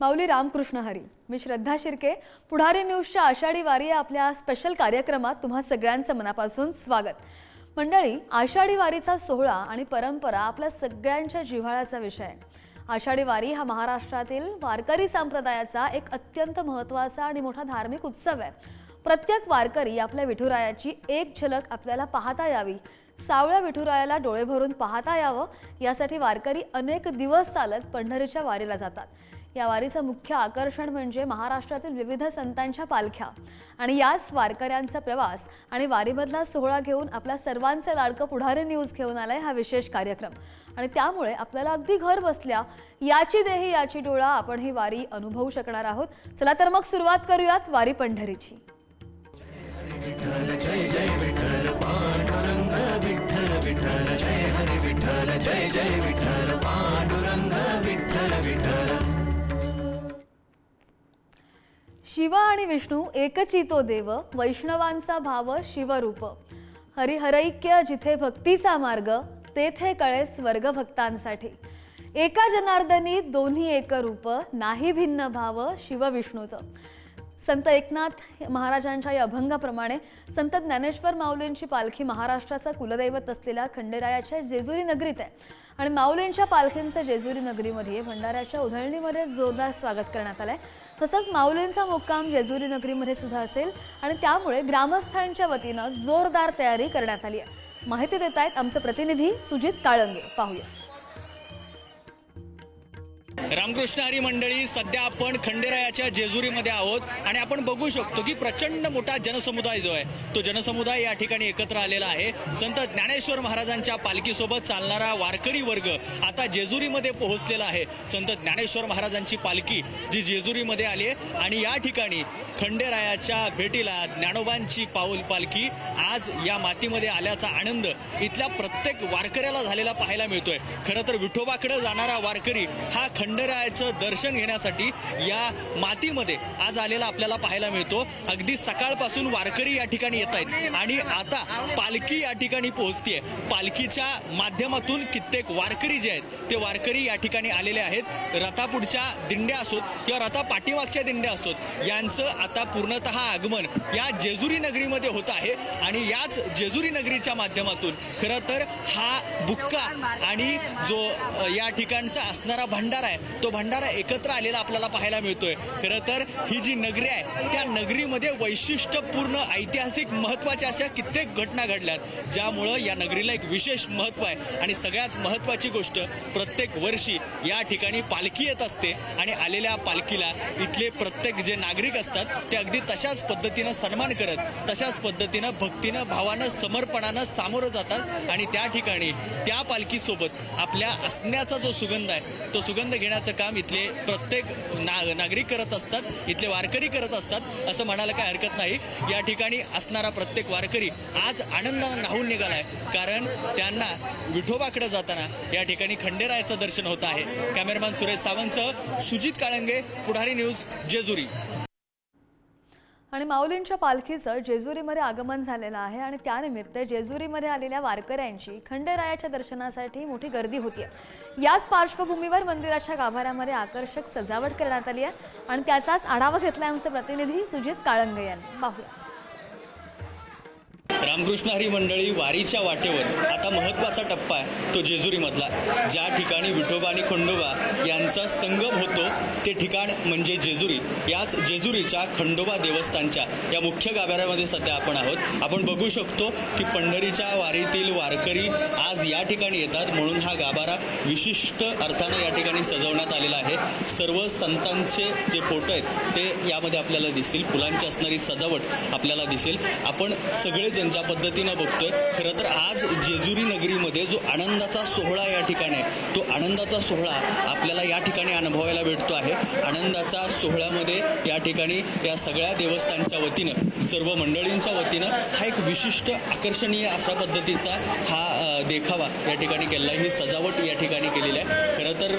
माऊली रामकृष्ण हरी. मी श्रद्धा शिर्के. पुढारी न्यूजच्या आषाढी वारी या आपल्या स्पेशल कार्यक्रमात तुम्हा सगळ्यांचं मनापासून स्वागत. मंडळी आषाढी वारीचा सोहळा आणि परंपरा आपल्या सगळ्यांच्या जिव्हाळ्याचा विषय आहे. आषाढी वारी हा महाराष्ट्रातील वारकरी संप्रदायाचा एक अत्यंत महत्त्वाचा आणि मोठा धार्मिक उत्सव आहे. प्रत्येक वारकरी आपल्या विठुरायाची एक झलक आपल्याला पाहता यावी. सावळ्या विठुरायाला डोळे भरून पाहता यावं यासाठी वारकरी अनेक दिवस चालत पंढरीच्या वारीला जातात. या वारीचं मुख्य आकर्षण म्हणजे महाराष्ट्रातील विविध संतांच्या पालख्या. आणि याच वारकऱ्यांचा प्रवास आणि वारीमधला सोहळा घेऊन आपल्या सर्वांचं लाडकं पुढारी न्यूज घेऊन आलाय हा विशेष कार्यक्रम. आणि त्यामुळे आपल्याला अगदी घर बसल्या याची देही याची डोळा आपण ही वारी अनुभवू शकणार आहोत. चला तर मग सुरुवात करूयात वारी पंढरीची. शिव आणि विष्णू एकचितो देव वैष्णवांचा भाव शिवरूप. हरिहरैक्य जिथे भक्तीचा मार्ग तेथे कळे स्वर्ग भक्तांसाठी एका जनार्दनी दोन्ही एक रूप नाही भिन्न भाव शिवविष्णूत संत एकनाथ महाराजांच्या या अभंगाप्रमाणे संत ज्ञानेश्वर माऊलींची पालखी महाराष्ट्राचा कुलदैवत असलेल्या खंडेरायाच्या जेजुरी नगरीत आहे. आणि माऊलींच्या पालखींचं जेजुरी नगरीमध्ये भंडाऱ्याच्या उधळणीमध्ये जोरदार स्वागत करण्यात आलं आहे तसंच माऊलींचा मुक्काम जेजुरी नगरीमध्ये सुद्धा असेल आणि त्यामुळे ग्रामस्थांच्या वतीनं जोरदार तयारी करण्यात आली आहे. माहिती देत आहेत आमचे प्रतिनिधी सुजित काळंगे. पाहूया. रामकृष्ण हरी मंडळी सध्या आपण खंडेरायाच्या जेजुरीमध्ये आहोत आणि आपण बघू शकतो की प्रचंड मोठा जनसमुदाय जो आहे तो जनसमुदाय या ठिकाणी एकत्र आलेला आहे. संत ज्ञानेश्वर महाराजांच्या पालखीसोबत चालणारा वारकरी वर्ग आता जेजुरीमध्ये पोहोचलेला आहे. संत ज्ञानेश्वर महाराजांची पालखी जी जेजुरीमध्ये आली आहे आणि या ठिकाणी खंडेरायाच्या भेटीला ज्ञानोबांची पाऊल पालखी आज या मातीमध्ये आल्याचा आनंद इथल्या प्रत्येक वारकऱ्याला झालेला पाहायला मिळतोय. खरं तर विठोबाकडे जाणारा वारकरी हा खंडेरायाचं दर्शन घेण्यासाठी या मातीमध्ये आज आलेला आपल्याला पाहायला मिळतो. अगदी सकाळपासून वारकरी या ठिकाणी येत आहेत. आणि आता पालखी या ठिकाणी पोहोचतीये. पालखीच्या माध्यमातून कित्येक वारकरी जे आहेत ते वारकरी या ठिकाणी आलेले आहेत. रथापुढच्या दिंड्या असोत किंवा रथा पाठीमागच्या दिंड्या असोत यांचं आता पूर्णतः आगमन या जेजुरी नगरीमध्ये होत आहे. आणि याच जेजुरी नगरीच्या माध्यमातून खरं तर हा बुक्का आणि जो या ठिकाणचा असणारा भंडारा आहे तो भंडारा एकत्र आलेला आपल्याला पाहायला मिळतोय. खरं तर ही जी नगरी आहे त्या नगरीमध्ये वैशिष्ट्यपूर्ण ऐतिहासिक महत्त्वाच्या अशा कित्येक घटना घडल्यात. ज्यामुळं या नगरीला एक विशेष महत्त्व आहे. आणि सगळ्यात महत्त्वाची गोष्ट प्रत्येक वर्षी या ठिकाणी पालखी येत असते. आणि आलेल्या पालखीला इथले प्रत्येक जे नागरिक असतात ते अगदी तशाच पद्धतीनं सन्मान करत तशाच पद्धतीनं भक्तीनं भावानं समर्पणानं सामोरं जातात. आणि त्या ठिकाणी त्या पालखीसोबत आपल्या असण्याचा जो सुगंध आहे तो सुगंध घेण्याचं काम इथले प्रत्येक ना नागरिक करत असतात इथले वारकरी करत असतात असं म्हणायला काय हरकत नाही. या ठिकाणी असणारा प्रत्येक वारकरी आज आनंदानं न्हावून आहे कारण त्यांना विठोबाकडे जाताना या ठिकाणी खंडेरायाचं दर्शन होत आहे. कॅमेरामॅन सुरेश सावंतसह सुजित काळंगे पुढारी न्यूज जेजुरी. आणि माऊलींच्या पालखीचं जेजुरीमध्ये आगमन झालेलं आहे आणि त्यानिमित्त जेजुरीमध्ये आलेल्या वारकऱ्यांची खंडेरायाच्या दर्शनासाठी मोठी गर्दी होतीये. याच पार्श्वभूमीवर मंदिराच्या गाभाऱ्यामध्ये आकर्षक सजावट करण्यात आली आहे आणि त्याचाच आढावा घेतला आमचे प्रतिनिधी सुजित काळंगे यांनी. पाहूया. रामकृष्ण हरी मंडळी वारीच्या वाटेवर. आता महत्त्वाचा टप्पा आहे तो जेजुरीमधला. ज्या ठिकाणी विठोबा आणि खंडोबा यांचा संगम होतो ते ठिकाण म्हणजे जेजुरी. याच जेजुरीच्या खंडोबा देवस्थानच्या या मुख्य गाभाऱ्यामध्ये सध्या आपण आहोत. आपण बघू शकतो की पंढरीच्या वारीतील वारकरी आज या ठिकाणी येतात. म्हणून हा गाभारा विशिष्ट अर्थानं या ठिकाणी सजवण्यात आलेला आहे. सर्व संतांचे जे फोटो आहेत ते यामध्ये आपल्याला दिसतील. फुलांची असणारी सजावट आपल्याला दिसेल. आपण सगळेजण ज्या पद्धतीनं बघतोय खरं तर आज जेजुरी नगरीमध्ये जो आनंदाचा सोहळा या ठिकाणी आहे तो आनंदाचा सोहळा आपल्याला या ठिकाणी अनुभवायला भेटतो आहे. आनंदाचा सोहळ्यामध्ये या ठिकाणी या सगळ्या देवस्थानच्या वतीनं सर्व मंडळींच्या वतीनं हा एक विशिष्ट आकर्षणीय अशा पद्धतीचा हा देखावा या ठिकाणी केलेला आहे. ही सजावट या ठिकाणी केलेली आहे. खरं तर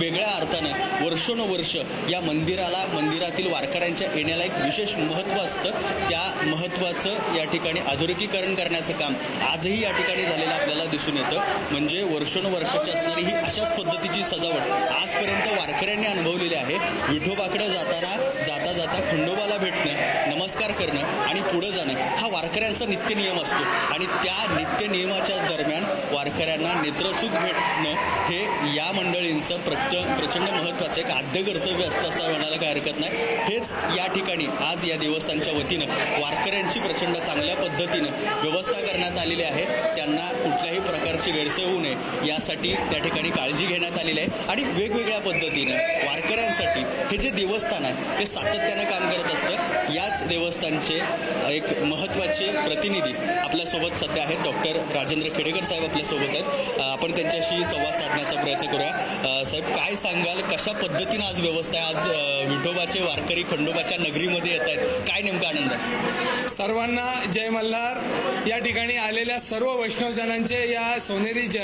वेगळ्या अर्थानं वर्षानुवर्ष या मंदिराला मंदिरातील वारकऱ्यांच्या येण्याला एक विशेष महत्त्व असतं. त्या महत्त्वाचं या ठिकाणी आधुनिकीकरण करण्याचं काम आजही या ठिकाणी झालेलं आपल्याला दिसून येतं. म्हणजे वर्षानुवर्षाची असणारी ही अशाच पद्धतीची सजावट आजपर्यंत वारकऱ्यांनी अनुभवलेली आहे. विठोबाकडे जाताना जाता जाता खंडोबाला भेटणं नमस्कार करणं आणि पुढं जाणं हा वारकऱ्यांचा नित्य नियम असतो. आणि त्या नित्य नियमाच्या दरम्यान वारकऱ्यांना नेत्रसुख भेटणं हे या मंडळींचं प्रच प्रचंड महत्त्वाचं एक आद्य कर्तव्य असतं असं म्हणायला काही हरकत नाही. हेच या ठिकाणी आज या देवस्थानच्या वतीनं वारकऱ्यांची प्रचंड चांगल्या पद्धतीनं व्यवस्था करण्यात आलेली आहे. त्यांना कुठल्याही प्रकारची गैरसोय होऊ नये यासाठी त्या ठिकाणी काळजी घेण्यात आलेली आहे. आणि वेगवेगळ्या पद्धतीनं वारकऱ्यांसाठी हे जे देवस्थान आहे ते सातत्यानं काम करत असतं. याच देवस्थानचे एक महत्त्वाचे प्रतिनिधी आपल्यासोबत सध्या आहेत डॉक्टर राजेंद्र खेडेकर साहेब आपल्यासोबत आहेत. आपण त्यांच्याशी संवाद साधण्याचा प्रयत्न करूया. साहेब काय सांगाल? कशा पद्धतीनं आज व्यवस्था आहे? आज विठोबाचे वारकरी खंडोबाच्या नगरीमध्ये येत आहेत. काय नेमका आनंद आहे? सर्वांना जय मल्हार. या ठिकाणी आलेल्या सर्व वैष्णवजनांचे या सोनेरी ज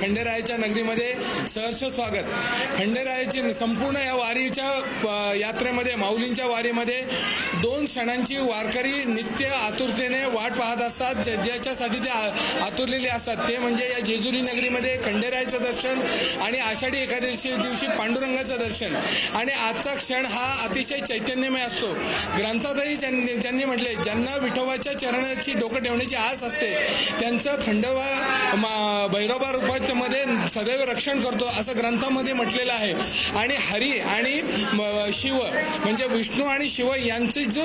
खंडेरायाच्या नगरीमध्ये सहर्ष स्वागत. खंडेरायाची संपूर्ण या वारीच्या यात्रेमध्ये माऊलींच्या वारीमध्ये दोन क्षणांची वारकरी नित्य आतुरतेने वाट पाहत असतात. ज्याच्यासाठी ते आतुरलेले असतात. ते म्हणजे या जेजुरी नगरीमध्ये खंडेरायाचं दर्शन आणि आषाढी एकादशी दिवशी पांडुरंगाचं दर्शन. आणि आजचा क्षण हा अतिशय चैतन्यमय असतो. ग्रंथातही ज्यांनी त्यांनी म्हटले ज्यांना विठोबाच्या चरणाची डोकं ठेवण्याची आस असते त्यांचं खंडोबा मा- रूपामध्ये सदैव रक्षण करतो असं ग्रंथामध्ये म्हटलेलं आहे. आणि हरी आणि म- शिव म्हणजे विष्णू आणि शिव यांचे जो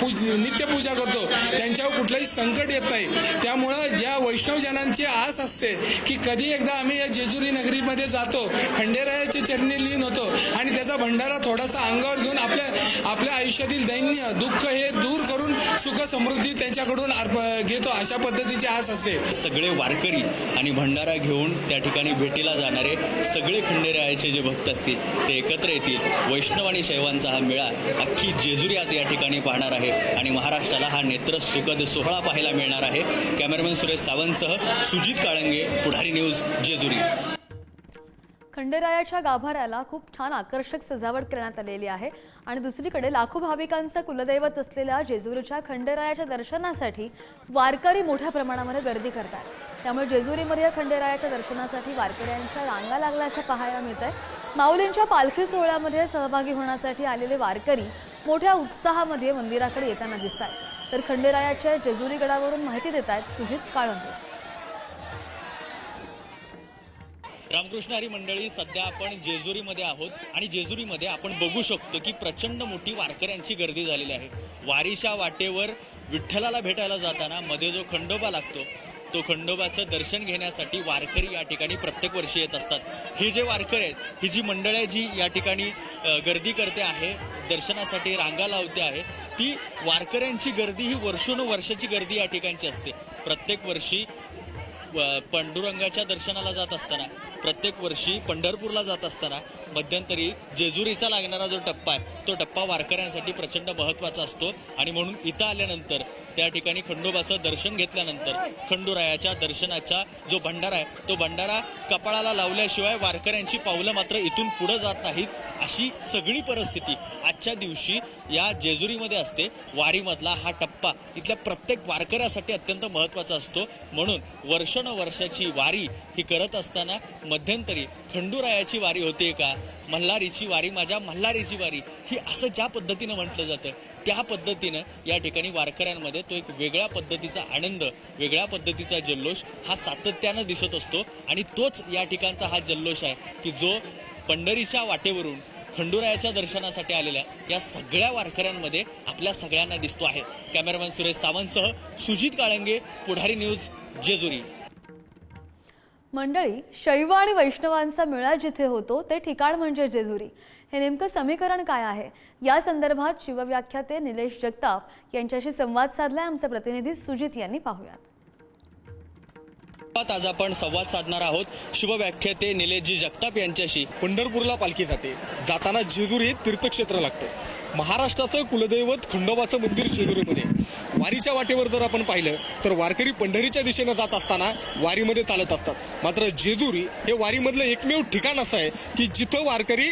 पूज नित्यपूजा करतो त्यांच्यावर कुठलंही संकट येत नाही. त्यामुळं ज्या वैष्णवजनांची आस असते की कधी एकदा आम्ही या जेजुरी नगरीमध्ये जातो खंडेरायाच्या चरणी लीन होतो आणि त्याचा भंडारा थोडासा अंगावर घेऊन आपल्या आपल्या आयुष्यातील दैन्य दुःख हे दूर करून सुख समृद्धी त्यांच्याकडून घेतो अशा पद्धतीची आस असते. सगळे वारकरी आणि भंडारा घेऊन त्या ठिकाणी भेटीला जाणारे सगळे खंडेरायाचे जे भक्त असतील ते एकत्र येतील. वैष्णव आणि शैवांचा हा मेळा अख्खी जेजुरी आज या ठिकाणी पाहणार आहे आणि महाराष्ट्राला हा नेत्र सुखद सोहळा पाहायला मिळणार आहे. कॅमेरामॅन सुरेश सावंतसह सुजित काळंगे पुढारी न्यूज जेजुरी. खंडेरायाच्या गाभाऱ्याला खूप छान आकर्षक सजावट करण्यात आलेली आहे. आणि दुसरीकडे लाखो भाविकांचं कुलदैवत असलेल्या जेजुरीच्या खंडेरायाच्या दर्शनासाठी वारकरी मोठ्या प्रमाणामध्ये गर्दी करतात. त्यामुळे जेजुरीमध्ये या खंडेरायाच्या दर्शनासाठी वारकऱ्यांच्या रांगा लागल्या असं पाहायला मिळत आहे माऊलींच्या पालखी सोहळ्यामध्ये सहभागी होण्यासाठी आलेले वारकरी मोठ्या उत्साहामध्ये मंदिराकडे येताना दिसत आहेत तर खंडेरायाच्या जेजुरी गडावरून माहिती देत आहेत सुजित काळंगे. रामकृष्ण हरी मंडळी सध्या आपण जेजुरीमध्ये आहोत आणि जेजुरीमध्ये आपण बघू शकतो की प्रचंड मोठी वारकऱ्यांची गर्दी झालेली आहे. वारीच्या वाटेवर विठ्ठलाला भेटायला जाताना मध्ये जो खंडोबा लागतो तो खंडोबाचं दर्शन घेण्यासाठी वारकरी या ठिकाणी प्रत्येक वर्षी येत असतात. हे जे वारकरी आहेत ही जी मंडळ आहे जी या ठिकाणी गर्दी करते आहे दर्शनासाठी रांगा लावते आहे ती वारकऱ्यांची गर्दी ही वर्षोनुवर्षाची गर्दी या ठिकाणची असते. प्रत्येक वर्षी व- पांडुरंगाच्या दर्शनाला जात असताना प्रत्येक वर्षी पंढरपूरला जात असताना मध्यंतरी जेजुरीचा लागणारा जो टप्पा आहे तो टप्पा वारकऱ्यांसाठी प्रचंड महत्त्वाचा असतो. आणि म्हणून इथं आल्यानंतर त्या ठिकाणी खंडोबाचं दर्शन घेतल्यानंतर खंडुरायाच्या दर्शनाचा जो भंडारा आहे तो भंडारा कपाळाला लावल्याशिवाय वारकऱ्यांची पावलं मात्र इथून पुढं जात नाहीत अशी सगळी परिस्थिती आजच्या दिवशी या जेजुरीमध्ये असते. वारीमधला हा टप्पा इथल्या प्रत्येक वारकऱ्यासाठी अत्यंत महत्त्वाचा असतो. म्हणून वर्षानुवर्षाची वारी ही करत असताना मध्यंतरी खंडुरायाची वारी होते का? मल्हारीची वारी माझ्या मल्हारीची वारी ही असं ज्या पद्धतीनं म्हटलं जातं त्या पद्धतीनं या ठिकाणी वारकऱ्यांमध्ये तो एक वेगळ्या पद्धतीचा आनंद वेगळ्या पद्धतीचा जल्लोष हा सातत्यानं दिसत असतो. आणि तोच या ठिकाणचा हा जल्लोष आहे की जो पंढरीच्या वाटेवरून खंडुरायाच्या दर्शनासाठी आलेल्या या सगळ्या वारकऱ्यांमध्ये आपल्या सगळ्यांना दिसतो आहे. कॅमेरामॅन सुरेश सावंतसह सुजित काळंगे पुढारी न्यूज जेजुरी. मंडळी शैव आणि वैष्णवांचा मेळा जिथे होतो ते ठिकाण म्हणजे जेजुरी. हे नेमकं समीकरण काय आहे? या संदर्भात शिवव्याख्याते निलेश जगताप यांच्याशी संवाद साधलाय. आमचा प्रतिनिधी सुजित यांनी पाहूयात. आज आपण संवाद साधणार आहोत शुभव्याख्याते निलेशजी जगताप यांच्याशी. पंढरपूरला पालखी जाते. जाताना जेजुरी हे तीर्थक्षेत्र लागतं. महाराष्ट्राचं कुलदैवत खंडोबाचं मंदिर जेजुरीमध्ये. वारीच्या वाटेवर जर आपण पाहिलं तर वारकरी पंढरीच्या दिशेनं जात असताना वारीमध्ये चालत असतात. मात्र जेजुरी हे वारीमधलं एकमेव ठिकाण असं आहे की जिथं वारकरी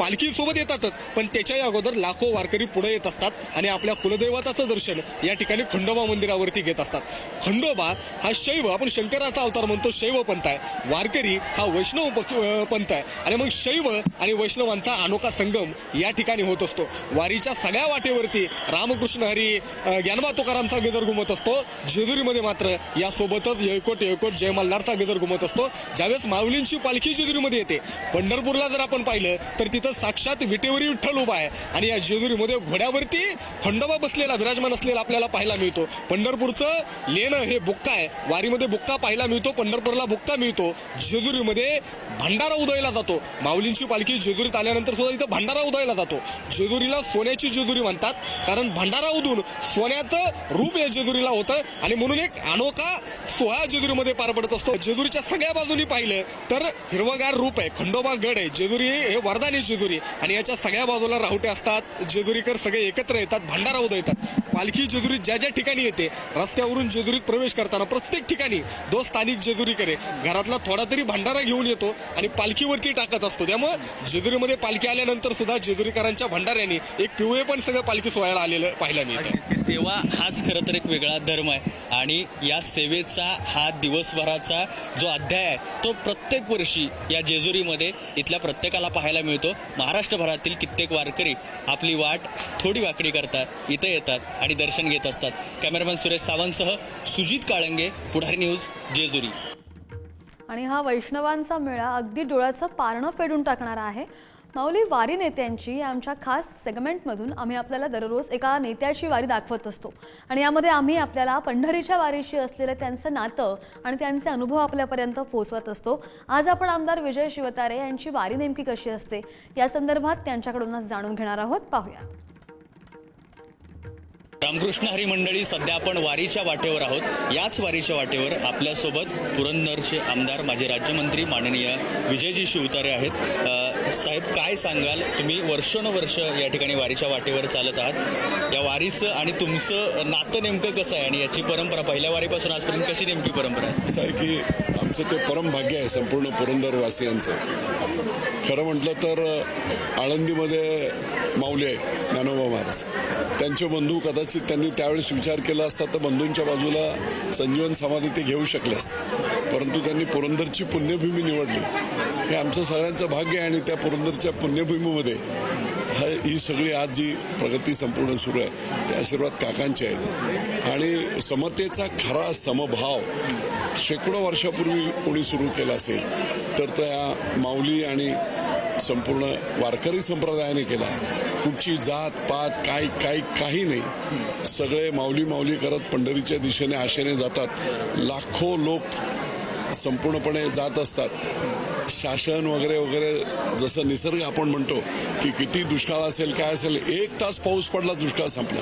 पालखीसोबत येतातच. पण त्याच्याही अगोदर लाखो वारकरी पुढे येत असतात आणि आपल्या कुलदैवताचं दर्शन या ठिकाणी खंडोबा मंदिरावरती घेत असतात. खंडोबा हा शैव आपण शंकराचा अवतार म्हणतो शैव पंथ आहे. वारकरी हा वैष्णव पक- पंथ आहे. आणि मग शैव आणि वैष्णवांचा अनोखा संगम या ठिकाणी होत असतो. वारीच्या सगळ्या वाटेवरती रामकृष्ण हरी ज्ञानबा तुकारामचा गजर घुमत असतो. जेजुरीमध्ये मात्र यासोबतच येळकोट येळकोट जय मल्हारचा गजर घुमत असतो. ज्यावेळेस माऊलींची पालखी जेजुरीमध्ये येते पंढरपूरला जर आपण पाहिलं तर तिथं साक्षात विटेवरी विठ्ठल उभा आहे. आणि या जेजुरीमध्ये घोड्यावरती खंडोबा बसलेला विराजमान असलेला आपल्याला पाहायला मिळतो. पंढरपूरचं लेणं हे बुक्का आहे. वारीमध्ये बुक्का पाहायला मिळतो पंढरपूरला बुक्का मिळतो. जेजुरीमध्ये भंडारा उदयला जातो. माऊलींची पालखी जेजुरीत आल्यानंतर सुद्धा इथं भंडारा उदयला जातो. जेजुरीला सोन्याची जेजुरी म्हणतात. कारण भंडारा उदून सोन्याचं रूप या जेजुरीला होतं. आणि म्हणून एक अनोखा सोहळा जेजुरीमध्ये पार पडत असतो. जेजुरीच्या सगळ्या बाजूनी पाहिलं तर हिरवगार रूप आहे. खंडोबा गड आहे. जेजुरी हे वरदानी जेजुरी जेजुरी. आणि याच्या सगळ्या बाजूला राहुटे असतात जेजुरीकर सगळे एकत्र येतात भंडारा येतात पालखी जेजुरीत ज्या ज्या ठिकाणी येते रस्त्यावरून जेजुरीत प्रवेश करताना प्रत्येक ठिकाणी दो स्थानिक जेजुरीकर आहे. घरातला थोडा तरी भंडारा घेऊन येतो आणि पालखीवरती टाकत असतो. त्यामुळे जेजुरीमध्ये पालखी आल्यानंतर सुद्धा जेजुरीकरांच्या भंडाऱ्यांनी एक पिवळे पण सगळं पालखी सोहळ्याला आलेलं पाहायला मिळतं. सेवा हाच खरं तर एक वेगळा धर्म आहे. आणि या सेवेचा हा दिवसभराचा जो अध्याय आहे तो प्रत्येक वर्षी या जेजुरीमध्ये इथल्या प्रत्येकाला पाहायला मिळतो. महाराष्ट्रभरातील कित्येक वारकरी आपली वाट थोडी वाकडी करतात इथं येतात आणि दर्शन घेत असतात. कॅमेरामॅन सुरेश सावंतसह सुजित काळंगे पुढारी न्यूज जेजुरी. आणि हा वैष्णवांचा मेळा अगदी डोळ्याचं पारणं फेडून टाकणारा आहे. माऊली वारी नेत्यांची या आमच्या खास सेगमेंटमधून आम्ही आपल्याला दररोज एका नेत्याची वारी दाखवत असतो. आणि यामध्ये आम्ही आपल्याला पंढरीच्या वारीशी असलेलं त्यांचं नातं आणि त्यांचे अनुभव आपल्यापर्यंत पोहोचवत असतो. आज आपण आमदार विजय शिवतारे यांची वारी नेमकी कशी असते या संदर्भात त्यांच्याकडूनच जाणून घेणार आहोत. पाहूया. रामकृष्ण हरी मंडळी सध्या आपण वारीच्या वाटेवर आहोत. याच वारीच्या वाटेवर आपल्यासोबत पुरंदरचे आमदार माजी राज्यमंत्री माननीय विजयजी शिवतारे आहेत. साहेब काय सांगाल? तुम्ही वर्षानुवर्ष या ठिकाणी वारीच्या वाटेवर चालत आहात. या वारीचं आणि तुमचं नातं नेमकं कसं आहे? आणि याची परंपरा पहिल्या वारीपासून आजपर्यंत कशी नेमकी परंपरा आहे? असं आहे की आमचं ते परमभाग्य आहे संपूर्ण पुरंदरवासियांचं. खरं म्हटलं तर आळंदीमध्ये माऊली आहे ज्ञानोबा महाराज. त्यांचे बंधू कदाचित त्यांनी त्यावेळेस विचार केला असता तर बंधूंच्या बाजूला संजीवन समाधी ते घेऊ शकले असते. परंतु त्यांनी पुरंदरची पुण्यभूमी निवडली. हे आमचं सगळ्यांचं भाग्य आहे आणि त्या पुरंदरच्या पुण्यभूमीमध्ये ही सगळी आज जी प्रगती संपूर्ण सुरू आहे ते आशीर्वाद काकांचे आहेत. आणि समतेचा खरा समभाव शेकडो वर्षापूर्वी कोणी सुरू केला असेल तर त्या माऊली आणि संपूर्ण वारकरी संप्रदायाने केला. कुठची जात पात काय काय काही नाही. सगळे माऊली माऊली करत पंढरीच्या दिशेने आशेने जातात. लाखो लोक संपूर्णपणे जात असतात. शासन वगैरे वगैरे जसं निसर्ग आपण म्हणतो की किती दुष्काळ असेल काय असेल एक तास पाऊस पडला दुष्काळ संपला.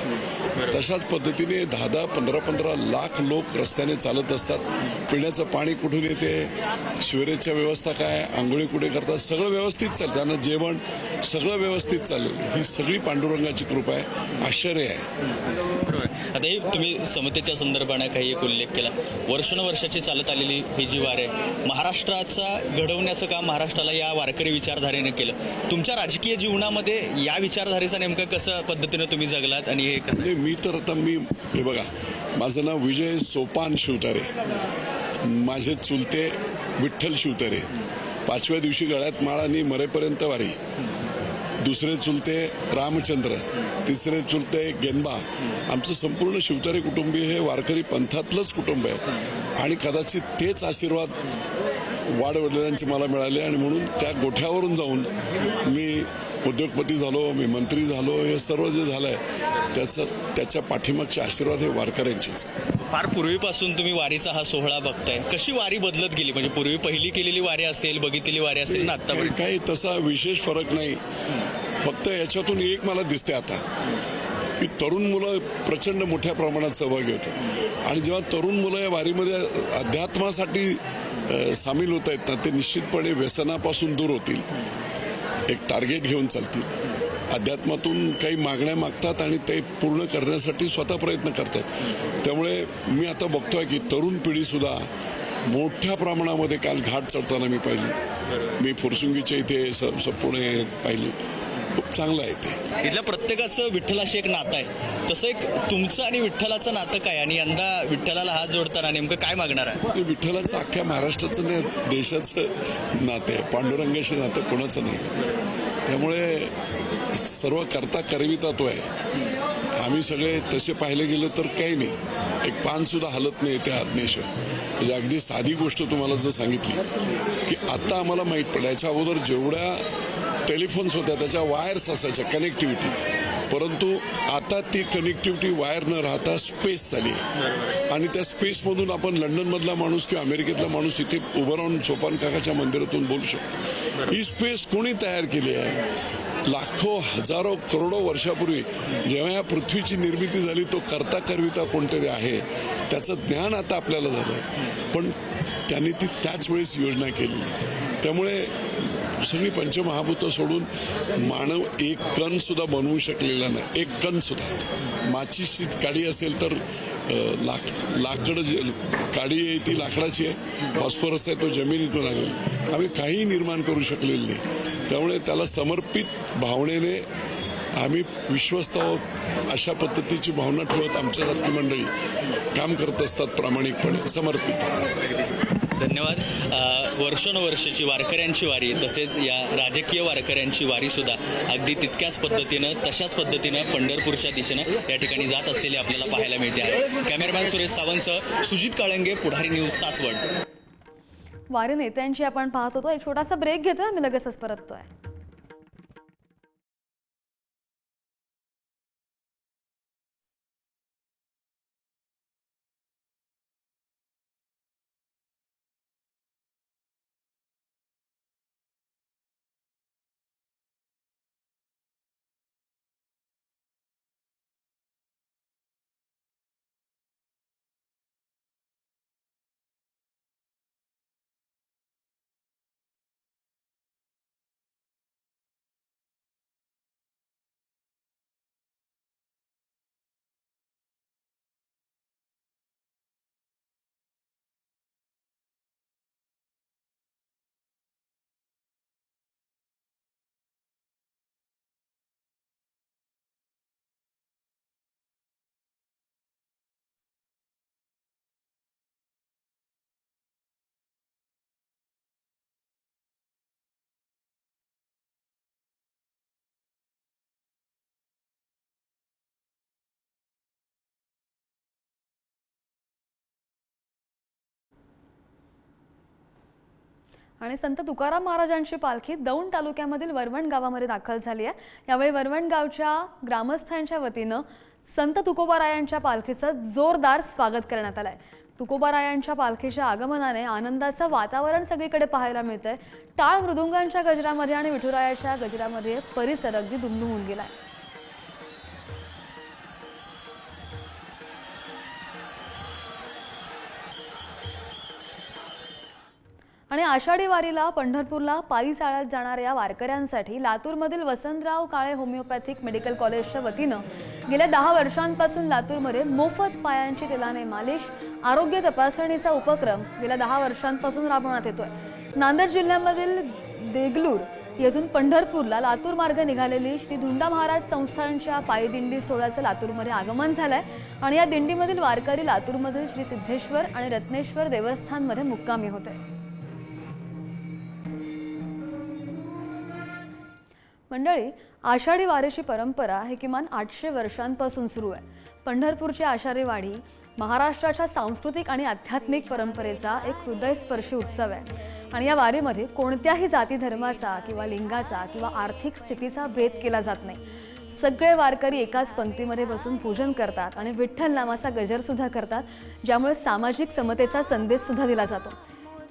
तशाच पद्धतीने दहा दहा पंधरा पंधरा लाख लोक रस्त्याने चालत असतात. पिण्याचं पाणी कुठून येते? शिवरेजच्या व्यवस्था काय? आंघोळी कुठे करतात? सगळं व्यवस्थित चालतं. त्यांना जेवण सगळं व्यवस्थित चालेल. ही सगळी पांडुरंगाची कृपा आहे. आश्चर्य आहे. आताही तुम्ही समतेच्या संदर्भाने काही एक उल्लेख केला. वर्षानुवर्षाची चालत आलेली ही जी वार आहे महाराष्ट्राचा घडवण्याचं काम महाराष्ट्राला या वारकरी विचारधारेने केलं. तुमच्या राजकीय जीवनामध्ये या विचारधारेचा नेमकं कसं पद्धतीनं तुम्ही जगलात आणि हे कसं? मी तर आता मी हे बघा माझं नाव विजय सोपान शिवतारे. माझे चुलते विठ्ठल शिवतारे. पाचव्या दिवशी गळ्यात माळानी आणि मरेपर्यंत वारी. दुसरे चुलते रामचंद्र तिसरे चुलते गेनबा आमचं संपूर्ण शिवतारे कुटुंबीय हे वारकरी पंथातलंच कुटुंब आहे. आणि कदाचित तेच आशीर्वाद वाडवडिलांचे मला मिळाले आणि म्हणून त्या गोठ्यावरून जाऊन मी उद्योगपती झालो मी मंत्री झालो हे सर्व जे झालंय त्याचं त्याच्या पाठीमागचे आशीर्वाद हे वारकऱ्यांचेच फार पूर्वीपासून तुम्ही वारीचा हा सोहळा बघताय. कशी वारी बदलत गेली? म्हणजे पूर्वी पहिली केलेली वारी असेल बघितलेली वारी असेल ना आता काही तसा विशेष फरक नाही. फक्त याच्यातून एक मला दिसते आता की तरुण मुलं प्रचंड मोठ्या प्रमाणात सहभागी होतात. आणि जेव्हा तरुण मुलं या वारीमध्ये अध्यात्मासाठी सामील होत आहेत ना ते निश्चितपणे व्यसनापासून दूर होतील. एक टार्गेट घेऊन चालतील. अध्यात्मातून काही मागण्या मागतात आणि ते पूर्ण करण्यासाठी स्वतः प्रयत्न करतात. त्यामुळे मी आता बघतोय की तरुण पिढीसुद्धा मोठ्या प्रमाणामध्ये काल घाट चढताना मी पाहिली. मी फुरसुंगीच्या इथे स संपूर्ण हे पाहिली. खूप चांगलं आहे ते. इथल्या प्रत्येकाचं विठ्ठलाशी एक नातं आहे. तसं एक तुमचं आणि विठ्ठलाचं नातं काय? आणि यंदा विठ्ठलाला हात जोडताना नेमकं काय मागणार आहे? विठ्ठलाचं अख्ख्या महाराष्ट्राचं नाही देशाचं नातं आहे. पांडुरंगाशी नातं कोणाचं नाही. त्यामुळे सर्व करता करविता तो आहे आम्ही सगळे तसे पाहिले गेलं तर काही नाही. एक पान सुद्धा हलत नाही त्या आज्ञेशिवाय. म्हणजे अगदी साधी गोष्ट तुम्हाला जर सांगितली की आता आम्हाला माहीत पडलं. याच्या अगोदर जेवढ्या टेलिफोन्स होत्या त्याच्या वायर्स असायच्या कनेक्टिव्हिटी परंतु आता ती कनेक्टिव्हिटी वायर न राहता स्पेस झाली. आहे. आणि त्या स्पेसमधून आपण लंडनमधला माणूस किंवा अमेरिकेतला माणूस इथे उभं राहून सोपान काकाच्या मंदिरातून बोलू शकतो. ही स्पेस कोणी तयार केली आहे? लाखो हजारो करोडो वर्षापूर्वी जेव्हा या पृथ्वीची निर्मिती झाली तो करता करविता कोणतरी आहे त्याचं ज्ञान आता आपल्याला झालं पण त्यांनी ती त्याच वेळेस योजना केली. त्यामुळे सगळी पंचमहाभूतं सोडून मानव एक कण सुद्धा बनवू शकलेला नाही. एक कण सुद्धा. काडी असेल तर लाक लाकड जे काडी आहे ती लाकडाची आहे. फॉस्फरस आहे तो जमिनीतून आलेला आम्ही काही निर्माण करू शकलेलो नाही. त्यामुळे त्याला समर्पित भावनेने आम्ही विश्वस्त आहोत अशा पद्धतीची भावना ठेवत आमच्यासारखी मंडळी काम करत असतात प्रामाणिकपणे समर्पित. धन्यवाद. वर्षानुवर्षाची वारकऱ्यांची वारी तसेच या राजकीय वारकऱ्यांची वारी सुद्धा अगदी तितक्याच पद्धतीनं तशाच पद्धतीनं पंढरपूरच्या दिशेनं या ठिकाणी जात असलेली आपल्याला पाहायला मिळते आहे. कॅमेरामॅन सुरेश सावंतसह सुजित काळंगे पुढारी न्यूज सासवड. वारी नेत्यांची आपण पाहत होतो. एक छोटासा ब्रेक घेतोय. आम्ही लगेचच परततोय. आणि संत तुकाराम महाराजांची पालखी दौंड तालुक्यामधील वरवण गावामध्ये दाखल झाली आहे. यावेळी वरवण गावच्या ग्रामस्थांच्या वतीनं संत तुकोबारायांच्या पालखीचं जोरदार स्वागत करण्यात आलं आहे तुकोबारायांच्या पालखीच्या आगमनाने आनंदाचं वातावरण सगळीकडे पाहायला मिळतंय. टाळ मृदुंगांच्या गजरामध्ये आणि विठुरायाच्या गजरामध्ये परिसर अगदी दुमदुमून आहे आणि आषाढी वारीला पंढरपूरला पायी चाळत जाणाऱ्या वारकऱ्यांसाठी लातूरमधील वसंतराव काळे होमिओपॅथिक मेडिकल कॉलेजच्या वतीनं गेल्या दहा वर्षांपासून लातूरमध्ये मोफत पायांची तेलाने मालिश आरोग्य तपासणीचा उपक्रम गेल्या दहा वर्षांपासून राबवण्यात येतोय. नांदेड जिल्ह्यामधील देगलूर येथून पंढरपूरला लातूर मार्ग निघालेली श्री धुंडा महाराज संस्थांच्या पायदिंडी सोहळ्याचं लातूरमध्ये आगमन झालंय आणि या दिंडीमधील वारकरी लातूरमधील श्री सिद्धेश्वर आणि रत्नेश्वर देवस्थानमध्ये मुक्कामी होत. आहे मंडळी आषाढी वारीची परंपरा ही किमान आठशे वर्षांपासून सुरू आहे. पंढरपूरची आषाढी वाडी महाराष्ट्राच्या सांस्कृतिक आणि आध्यात्मिक परंपरेचा एक हृदयस्पर्शी उत्सव आहे. आणि या वारीमध्ये कोणत्याही जाती धर्माचा किंवा लिंगाचा किंवा आर्थिक स्थितीचा भेद केला जात नाही. सगळे वारकरी एकाच पंक्तीमध्ये बसून पूजन करतात आणि विठ्ठल नामाचा गजरसुद्धा करतात ज्यामुळे सामाजिक समतेचा संदेश सुद्धा दिला जातो.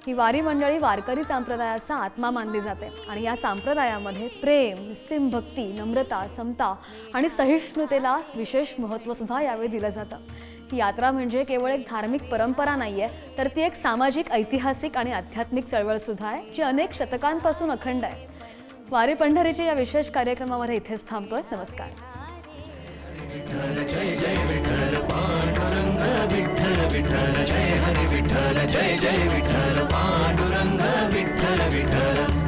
ही वारी मंडळी वारकरी संप्रदायाचा आत्मा मानली जाते. आणि या संप्रदायामध्ये प्रेम निस्सीम भक्ती नम्रता समता आणि सहिष्णुतेला विशेष महत्त्वसुद्धा यावेळी दिलं जातं. ही यात्रा म्हणजे केवळ एक धार्मिक परंपरा नाही आहे तर ती एक सामाजिक ऐतिहासिक आणि आध्यात्मिक चळवळसुद्धा आहे जी अनेक शतकांपासून अखंड आहे. वारी पंढरीच्या या विशेष कार्यक्रमामध्ये इथेच थांबतोय. नमस्कार. विठ्ठल विठ्ठल जय हरे विठ्ठल जय जय विठ्ठल पांडुरंग विठ्ठल विठ्ठल।